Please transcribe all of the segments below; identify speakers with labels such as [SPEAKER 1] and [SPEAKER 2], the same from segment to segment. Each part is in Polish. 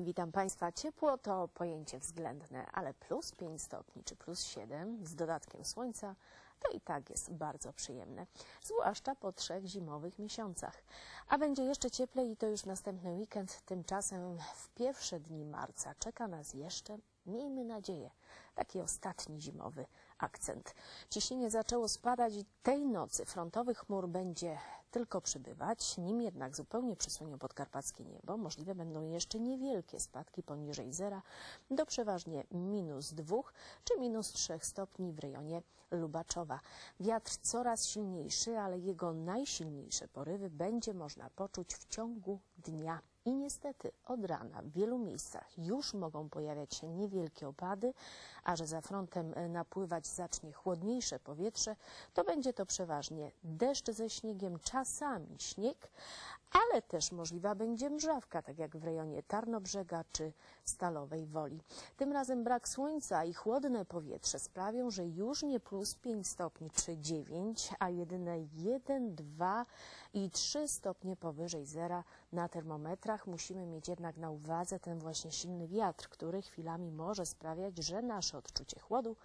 [SPEAKER 1] Witam Państwa. Ciepło to pojęcie względne, ale plus 5 stopni czy plus 7 z dodatkiem słońca to i tak jest bardzo przyjemne, zwłaszcza po trzech zimowych miesiącach. A będzie jeszcze cieplej i to już następny weekend. Tymczasem w pierwsze dni marca czeka nas jeszcze, miejmy nadzieję, taki ostatni zimowy akcent. Ciśnienie zaczęło spadać tej nocy frontowych chmur będzie tylko przybywać, nim jednak zupełnie przysłonie podkarpackie niebo. Możliwe będą jeszcze niewielkie spadki poniżej zera do przeważnie minus dwóch czy minus trzech stopni w rejonie Lubaczowa. Wiatr coraz silniejszy, ale jego najsilniejsze porywy będzie można poczuć w ciągu dnia. I niestety od rana w wielu miejscach już mogą pojawiać się niewielkie opady, a że za frontem e, napływać zacznie chłodniejsze powietrze, to będzie to przeważnie deszcz ze śniegiem, czasami śnieg, ale też możliwa będzie mrzawka, tak jak w rejonie Tarnobrzega czy Stalowej Woli. Tym razem brak słońca i chłodne powietrze sprawią, że już nie plus 5 stopni czy 9, a jedyne 1, 2 i 3 stopnie powyżej zera na termometrach. Musimy mieć jednak na uwadze ten właśnie silny wiatr, który chwilami może sprawiać, że nasze odczucie chłodu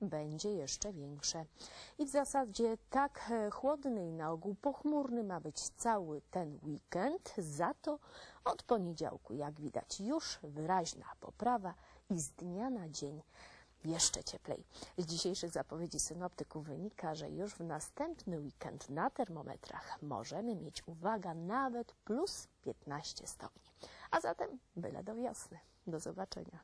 [SPEAKER 1] będzie jeszcze większe. I w zasadzie tak e, chłodny i na ogół pochmurny ma być cały ten weekend. Za to od poniedziałku, jak widać, już wyraźna poprawa i z dnia na dzień jeszcze cieplej. Z dzisiejszych zapowiedzi synoptyków wynika, że już w następny weekend na termometrach możemy mieć, uwaga, nawet plus 15 stopni. A zatem byle do wiosny. Do zobaczenia.